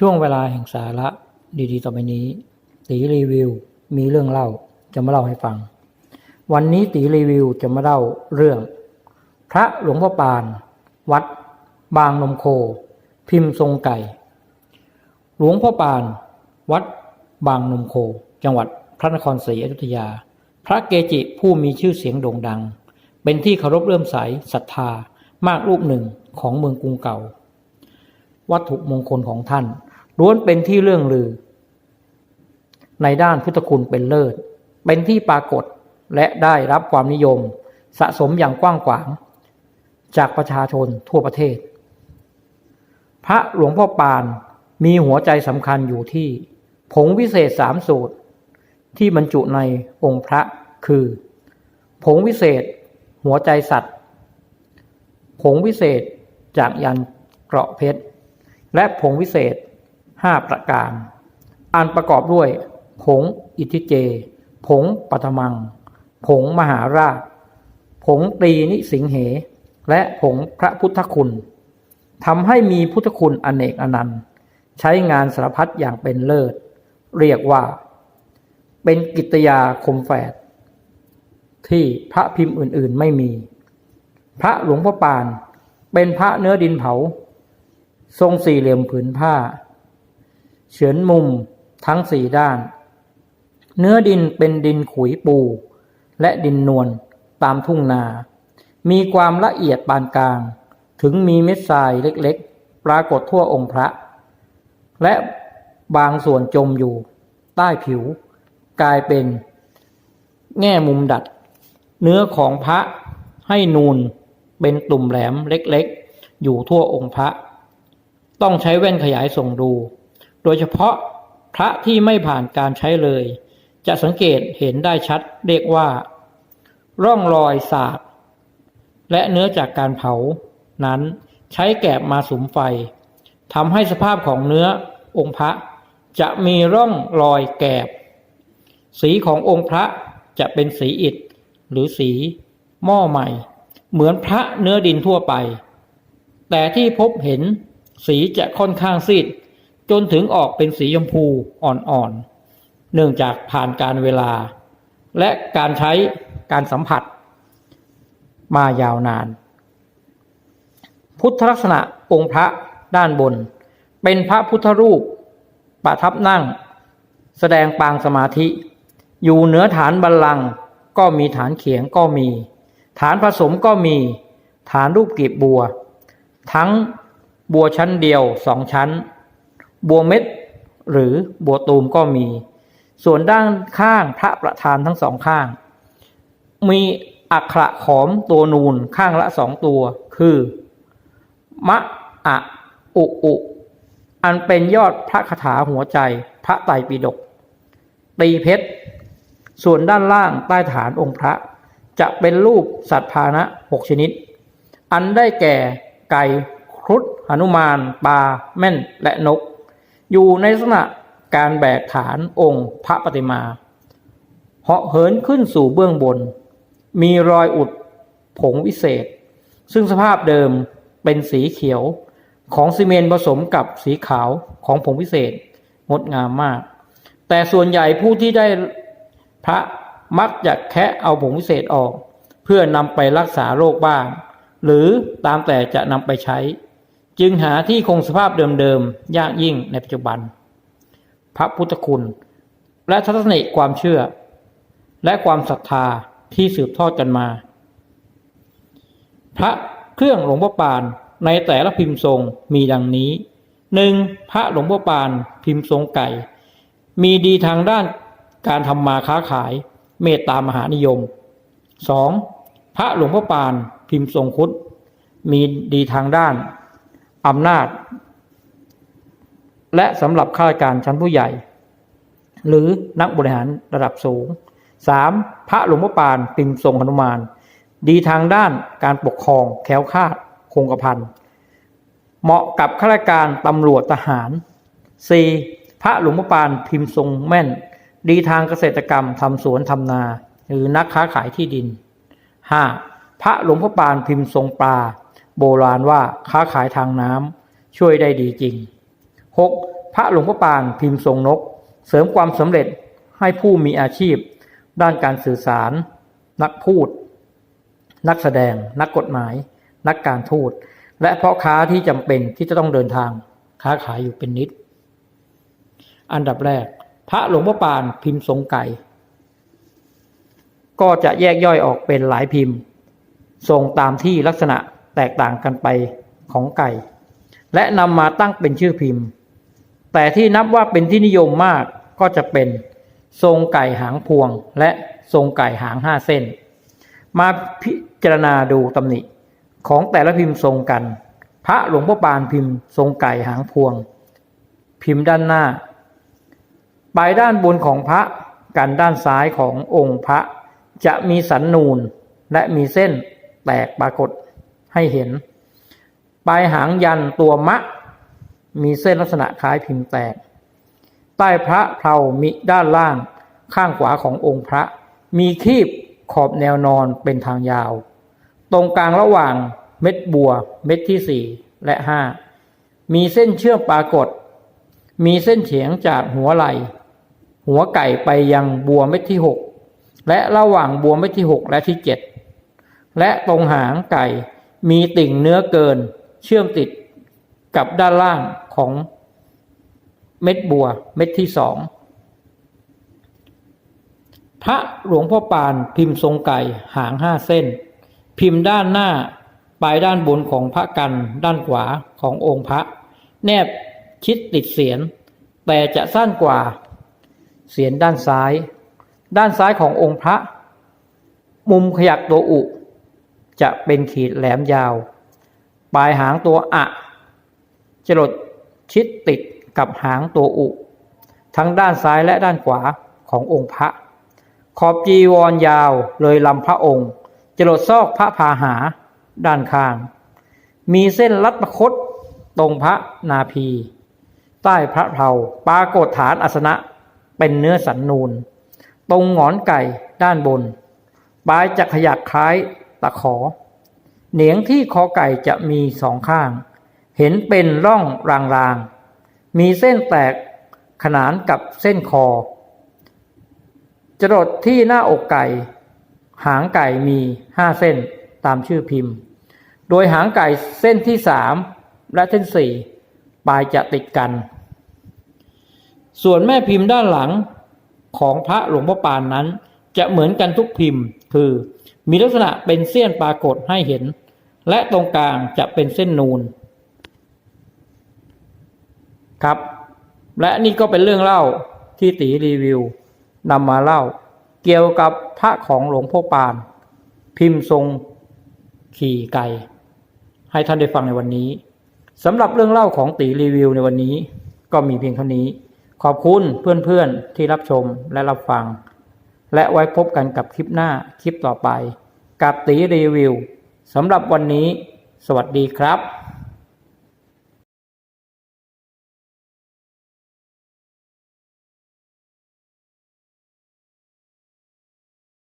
ช่วงเวลาแห่งสาระดีๆ ต่อไปนี้ ตีรีวิวมีเรื่องเล่าจะมาเล่าให้ฟัง วันนี้ตีรีวิวจะมาเล่าเรื่อง พระหลวงพ่อปาน วัด บางนมโค พิมพ์ทรงไก่ หลวงพ่อปาน วัด บางนมโค จังหวัดพระนครศรีอยุธยา พระเกจิผู้มีชื่อเสียงโด่งดัง เป็นที่เคารพเลื่อมใสศรัทธามากรูปหนึ่งของเมืองกรุงเก่า วัตถุมงคลของท่าน ล้วนเป็นที่เรื่องลือ ในด้านพุทธคุณเป็นเลิศ เป็นที่ปรากฏและได้รับความนิยม สะสมอย่างกว้างขวาง จากประชาชนทั่วประเทศ พระหลวงพ่อปานมีหัวใจสำคัญอยู่ที่ ผงวิเศษสามสูตร ที่บรรจุในองค์พระคือ ผงวิเศษ หัวใจสัตว์ ผงวิเศษจากยันเกราะเพชร และผงวิเศษ ห้าประการ อันประกอบด้วย ผงอิทิเจ ผงปัทมัง ผงมหาราช ผงตรีนิสิงเห และผงพระพุทธคุณทำให้มีพุทธคุณอเนกอนันต์ ใช้งานสารพัดอย่างเป็นเลิศ เรียกว่า เป็นกิตยาคมแฝดที่พระพิมพ์อื่นๆไม่มี พระหลวงพ่อปานเป็นพระเนื้อดินเผา ทรงสี่เหลี่ยมผืนผ้า เฉือนมุมทั้งสี่ด้าน เนื้อดินเป็นดินขุยปู และดินนวลตามทุ่งนา มีความละเอียดปานกลาง ถึงมีเม็ดทรายเล็กๆ ปรากฏทั่วองค์พระ และบางส่วนจมอยู่ ใต้ผิว กลายเป็น แง่มุมดัด เนื้อของพระให้นูนเป็นตุ่มแหลมเล็กๆ อยู่ทั่วองค์พระ ต้องใช้แว่นขยายส่องดู โดยเฉพาะพระที่ไม่ผ่านการใช้เลย จะสังเกตเห็นได้ชัดเรียกว่า ร่องรอยสากและเนื้อจากการเผา นั้นใช้แกบมาสุมไฟทำให้สภาพของเนื้อองค์พระจะมีร่องรอยแกบ สีขององค์พระจะเป็นสีอิฐหรือสีหม้อใหม่ เหมือนพระเนื้อดินทั่วไป แต่ที่พบเห็นสีจะค่อนข้างซีด จนถึงออกเป็นสีชมพูอ่อนๆ เนื่องจากผ่านการเวลา และการใช้การสัมผัส มายาวนาน พุทธลักษณะองค์พระด้านบน เป็นพระพุทธรูปประทับนั่ง แสดงปางสมาธิ อยู่เหนือฐานบัลลังก์ก็มีฐานเขียงก็มี ฐานผสมก็มี ฐานรูปกีบบัว ทั้งบัวชั้นเดียวสองชั้น บัวเม็ด หรือบัวตูมก็มี ส่วนด้านข้างพระประธานทั้งสองข้าง มีอักขระขอมตัวนูนข้างละสองตัว คือ มะอะอุอุ อันเป็นยอดพระคาถาหัวใจพระไตรปิฎกตีเพชร ส่วนด้านล่างใต้ฐานองค์พระ จะเป็นรูปสัตว์พานะหกชนิด อันได้แก่ไก่ครุฑหนุมานปลาแม่นและนก อยู่ในลักษณะการแบกฐานองค์พระปฏิมาเหาะเหินขึ้นสู่เบื้องบน มีรอยอุดผงวิเศษ ซึ่งสภาพเดิมเป็นสีเขียวของซีเมนต์ผสมกับสีขาวของผงวิเศษงดงามมาก แต่ส่วนใหญ่ผู้ที่ได้พระมักจะแคะเอาผงวิเศษออก เพื่อนำไปรักษาโรคบ้าง หรือตามแต่จะนำไปใช้ จึงหาที่คงสภาพเดิมๆยากยิ่งในปัจจุบัน พระพุทธคุณ และทัศนิความเชื่อ และความศรัทธาที่สืบทอดกันมา พระเครื่องหลวงพ่อปานในแต่ละพิมพ์ทรงมีดังนี้หนึ่งพระหลวงพ่อปานพิมพ์ทรงไก่ มีดีทางด้านการทำมาค้าขาย เมตตามหานิยมสองพระหลวงพ่อปานพิมพ์ทรงคุดมีดีทางด้าน อำนาจ และสำหรับข้าราชการชั้นผู้ใหญ่ หรือนักบริหารระดับสูง 3. พระหลวงพ่อปานพิมพ์ทรงหนุมาน ดีทางด้านการปกครองแค้วคาดคงกระพันเหมาะกับข้าราชการตำรวจทหาร 4. พระหลวงพ่อปานพิมพ์ทรงแม่น ดีทางเกษตรกรรมทำสวนทำนา หรือนักค้าขายที่ดิน 5. พระหลวงพ่อปานพิมพ์ทรงปลา โบราณว่าค้าขายทางน้ำช่วยได้ดีจริง 6. พพระหลวงพ่อปานพิมพ์ทรงนก เสริมความสำเร็จให้ผู้มีอาชีพ ด้านการสื่อสาร นักพูด นักแสดง นักกฎหมาย นักการทูตและพ่อค้าที่จำเป็นที่จะต้องเดินทางค้าขายอยู่เป็นนิด อันดับแรก พระหลวงพ่อปานพิมพ์ทรงไก่ ก็จะแยกย่อยออกเป็นหลายพิมพ์ ทรงตามที่ลักษณะ แตกต่างกันไปของไก่ และนำมาตั้งเป็นชื่อพิมพ์ แต่ที่นับว่าเป็นที่นิยมมากก็จะเป็นทรงไก่หางพวง และทรงไก่หางห้าเส้น มาพิจารณาดูตำหนิของแต่ละพิมพ์ทรงกัน พระหลวงพ่อปานพิมพ์ทรงไก่หางพวง พิมพ์ด้านหน้าปลายด้านบนของพระกันด้านซ้ายขององค์พระจะมีสันนูนและมีเส้นแตกปรากฏ ให้เห็น ปลายหางยันตัวมะ มีเส้นลักษณะคล้ายพิมพ์แตก ใต้พระเพลามิด้านล่างข้างขวาขององค์พระ มีคีบขอบแนวนอนเป็นทางยาว ตรงกลางระหว่างเม็ดบัว เม็ดที่สี่และห้ามีเส้นเชื่อมปรากฏ มีเส้นเฉียงจากหัวไหล่ หัวไก่ไปยังบัวเม็ดที่หกและระหว่างบัวเม็ดที่หกและที่เจ็ดและตรงหางไก่ มีติ่งเนื้อเกินเชื่อมติดกับด้านล่างของเม็ดบัวเม็ดที่สองพระหลวงพ่อปานพิมพ์ทรงไก่หางห้าเส้น พิมพ์ด้านหน้าปลายด้านบนของพระกันด้านขวาขององค์พระ แนบชิดติดเสียน แต่จะสั้นกว่าเสียนด้านซ้าย ด้านซ้ายขององค์พระ มุมขยักตัวอุ จะเป็นขีดแหลมยาว ปลายหางตัวอะจรดชิดติดกับหางตัวอุ ทั้งด้านซ้ายและด้านขวาขององค์พระ ขอบจีวรยาวเลยลำพระองค์จรดซอกพระพาหาด้านข้าง มีเส้นรัดประคตตรงพระนาภีใต้พระเพลาปรากฏฐานอาสนะเป็นเนื้อสันนูน ตรงหงอนไก่ด้านบนปลายจะขยักคล้าย ตะขอ เหนียงที่คอไก่จะมีสองข้าง เห็นเป็นร่องรางๆ มีเส้นแตกขนานกับเส้นคอ จรดที่หน้าอกไก่ หางไก่มีห้าเส้นตามชื่อพิมพ์ โดยหางไก่เส้นที่สามและเส้นสี่ปลายจะติดกัน ส่วนแม่พิมพ์ด้านหลังของพระหลวงพ่อปานนั้น จะเหมือนกันทุกพิมพ์ คือ มีลักษณะเป็นเส้นปรากฏให้เห็น และตรงกลางจะเป็นเส้นนูน ครับ และนี่ก็เป็นเรื่องเล่าที่ตีรีวิวนำมาเล่า เกี่ยวกับพระของหลวงพ่อปาน พิมพ์ทรงขี่ไก่ให้ท่านได้ฟังในวันนี้สำหรับเรื่องเล่าของตีรีวิวในวันนี้ ก็มีเพียงเท่านี้ ขอบคุณเพื่อนๆที่รับชมและรับฟัง และไว้พบกันกับคลิปหน้าคลิปต่อไป กับตีรีวิวสำหรับวันนี้ สวัสดีครับ